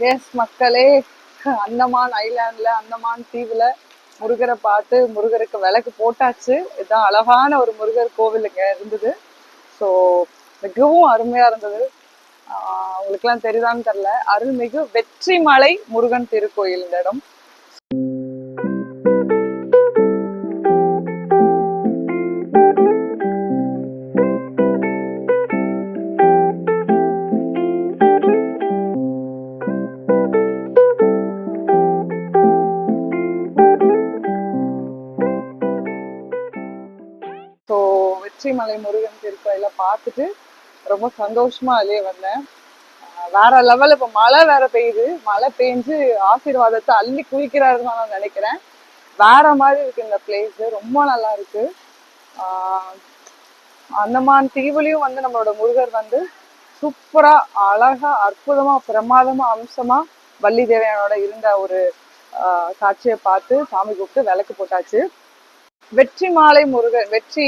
S மக்களே அந்தமான் ஐலாண்ட்ல அந்தமான் தீவுல முருகரை பார்த்து முருகருக்கு விளக்கு போட்டாச்சு. இதுதான் அழகான ஒரு முருகர் கோவில் இங்க இருந்தது. ஸோ மிகவும் அருமையா இருந்தது. ஆஹ் உங்களுக்குலாம் தெரியுதான்னு தெரியல. அருள்மிகு வெற்றிமலை முருகன் திருக்கோயில் இந்த இடம். வெற்றிமலை முருகன் திருக்கோயில பார்த்துட்டு ரொம்ப சந்தோஷமா அதிலே வந்தேன். வேற லெவல் இப்போ மழை வேற பெய்யுது. மழை பெஞ்சு ஆசீர்வாதத்தை அள்ளி குளிக்கிறாருன்னு தான் நான் நினைக்கிறேன். வேற மாதிரி இருக்கு இந்த பிளேஸ் ரொம்ப நல்லா இருக்கு. அந்தமான் தீவுலையும் வந்து நம்மளோட முருகர் வந்து சூப்பரா அழகா அற்புதமா பிரமாதமா அம்சமா வள்ளி தேவையானோட இருந்த ஒரு காட்சியை பார்த்து சாமி கூப்பிட்டு விளக்கு போட்டாச்சு. வெற்றி மாலை முருகன் வெற்றி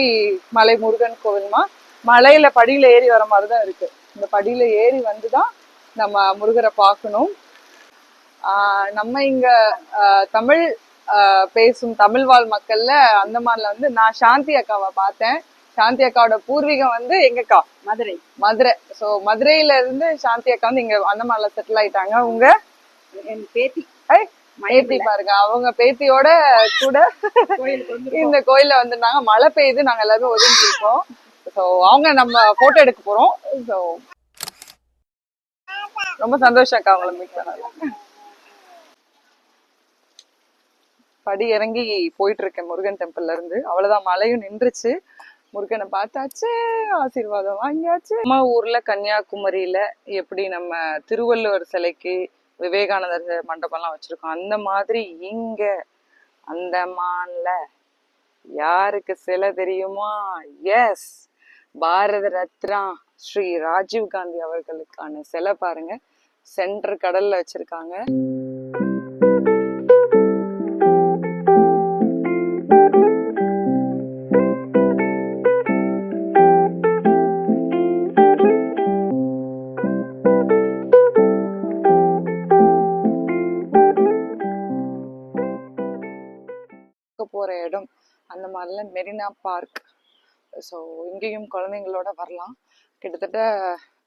மலை முருகன் கோவில்மா மலையில படியில ஏறி வர மாதிரி தான் இருக்கு. இந்த படியில ஏறி வந்து தான் நம்ம முருகரை பார்க்கணும். நம்ம இங்க தமிழ் பேசும் தமிழ் வாழ் மக்கள்ல அந்தமான்ல வந்து நான் சாந்தி அக்காவை பார்த்தேன். சாந்தி அக்காவோட பூர்வீகம் வந்து எங்கக்கா மதுரை. மதுரை. சோ மதுரையில இருந்து சாந்தி அக்கா வந்து இங்க அந்தமான்ல செட்டில் ஆயிட்டாங்க. உங்க? என் பேத்தி. பேத்தி பாருங்க அவங்க பேத்தியோட கூட இந்த கோயில்ல வந்திருந்தாங்க. மழை பெய்யுது நாங்க எல்லாரும் ஒதுங்கி இருக்கோம் சோ அவங்க நம்ம போட்டோ எடுக்க போறோம். சோ ரொம்ப சந்தோஷம் அக்கா அவங்கள மீட் பண்ணது படி இறங்கி போயிட்டு இருக்கேன் முருகன் டெம்பிள்ல இருந்து. அவ்வளவுதான் மழையும் நின்றுச்சு. முருகனை பார்த்தாச்சு ஆசீர்வாதம் வாங்கியாச்சு. நம்ம ஊர்ல கன்னியாகுமரியில எப்படி நம்ம திருவள்ளுவர் சிலைக்கு விவேகானந்தர் மண்டபம்லாம் வச்சிருக்கோம். அந்த மாதிரி இங்க அந்தமான்ல யாருக்கு சிலை தெரியுமா? எஸ் பாரத ரத்னா ஸ்ரீ ராஜீவ் காந்தி அவர்களுக்கான சிலை பாருங்க. சென்டர் கடல்ல வச்சிருக்காங்க. போகிற இடம் அந்த மாதிரிலாம் மெரினா பார்க். ஸோ இங்கேயும் குழந்தைங்களோட வரலாம். கிட்டத்தட்ட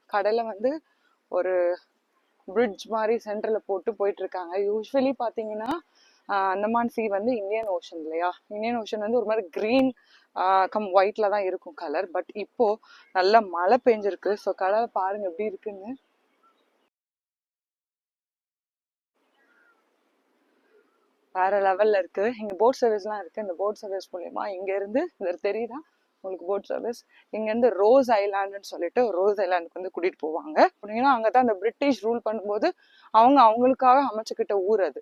கடலை வந்து ஒரு பிரிட்ஜ் மாதிரி சென்டரில் போட்டு போயிட்டுருக்காங்க. யூஸ்வலி பார்த்தீங்கன்னா அந்தமான் சி வந்து இந்தியன் ஓஷன் இல்லையா? இந்தியன் ஓஷன் வந்து ஒரு மாதிரி க்ரீன் கம் ஒயிட்டில் தான் இருக்கும் கலர் பட் இப்போது நல்லா மழை பெஞ்சிருக்கு. ஸோ கடலை பாருங்கள் எப்படி இருக்குன்னு. வேற லெவல்ல இருக்கு. இங்க போட் சர்வீஸ்லாம் இருக்கு. இந்த போட் சர்வீஸ் மூலியமா இங்க இருந்து இந்த தெரியுதா? உங்களுக்கு போட் சர்வீஸ் இங்க இருந்து ரோஸ் ஐலாண்டுன்னு சொல்லிட்டு ரோஸ் ஐலாண்டுக்கு வந்து கூட்டிட்டு போவாங்க. அப்படின்னா அங்கதான் அந்த பிரிட்டிஷ் ரூல் பண்ணும்போது அவங்க அவங்களுக்காக அமைச்சுக்கிட்ட ஊர் அது.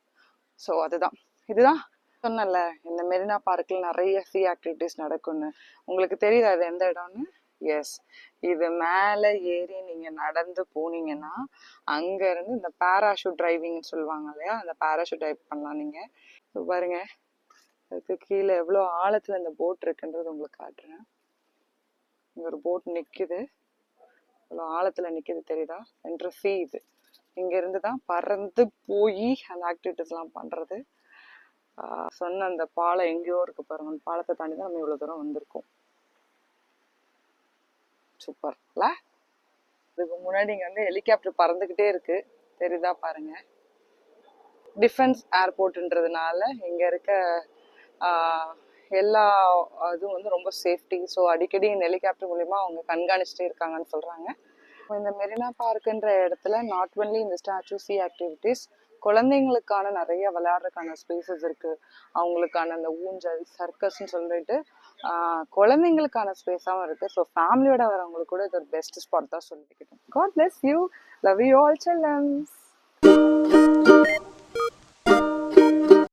ஸோ அதுதான். இதுதான் சொன்னல இந்த மெரினா பார்க்ல நிறைய சி ஆக்டிவிட்டிஸ் நடக்கும்னு. உங்களுக்கு தெரியுது அது எந்த இடம்னு? எஸ் இது மேல ஏறி நீங்க நடந்து போனீங்கன்னா அங்க இருந்து இந்த பேராஷூட் டிரைவிங்னு சொல்லுவாங்க இல்லையா? அந்த பேராஷூட் டிரைவ் பண்ணலாம் நீங்க. ஸோ பாருங்க. அதுக்கு கீழே எவ்வளோ ஆழத்துல இந்த போட் இருக்குன்றது உங்களுக்கு காட்டுறேன். இங்க ஒரு போட் நிக்குது. இவ்வளோ ஆழத்துல நிக்குது தெரியுதா? என்ற சி இது இங்கேருந்து தான் பறந்து போய் அந்த ஆக்டிவிட்டிஸ் எல்லாம் பண்றது. ஆஹ் சொன்ன அந்த பாலம் எங்கேயோ இருக்கு பாருங்க. அந்த பாலத்தை தாண்டி தான் நம்ம இவ்வளவு தூரம் வந்திருக்கோம். சூப்பர்ல இதுக்கு முன்னாடி இங்கே வந்து ஹெலிகாப்டர் பறந்துகிட்டே இருக்கு. தெரியுதா பாருங்க. டிஃபென்ஸ் ஏர்போர்ட்ன்றதுனால இங்கே இருக்க எல்லா இதுவும் வந்து ரொம்ப சேஃப்டி ஸோ அடிக்கடி இந்த ஹெலிகாப்டர் மூலிமா அவங்க கண்காணிச்சுட்டே இருக்காங்கன்னு சொல்கிறாங்க இந்த மெரினா பார்க்குன்ற இடத்துல நாட் ஒன்லி இந்த ஸ்டாச்சு சி ஆக்டிவிட்டிஸ் குழந்தைங்களுக்கான நிறைய விளையாடுறதுக்கான ஸ்பேசஸ் இருக்குது அவங்களுக்கான அந்த ஊஞ்சல் சர்க்கஸ்ன்னு சொல்லிட்டு குழந்தைங்களுக்கான ஸ்பேஸாகவும் இருக்குது ஸோ ஃபேமிலியோட வரவங்களுக்கு கூட இது ஒரு பெஸ்ட் ஸ்பாட் தான் சொல்லிக்கிட்டேன். God bless you love you all செல்லம்ஸ்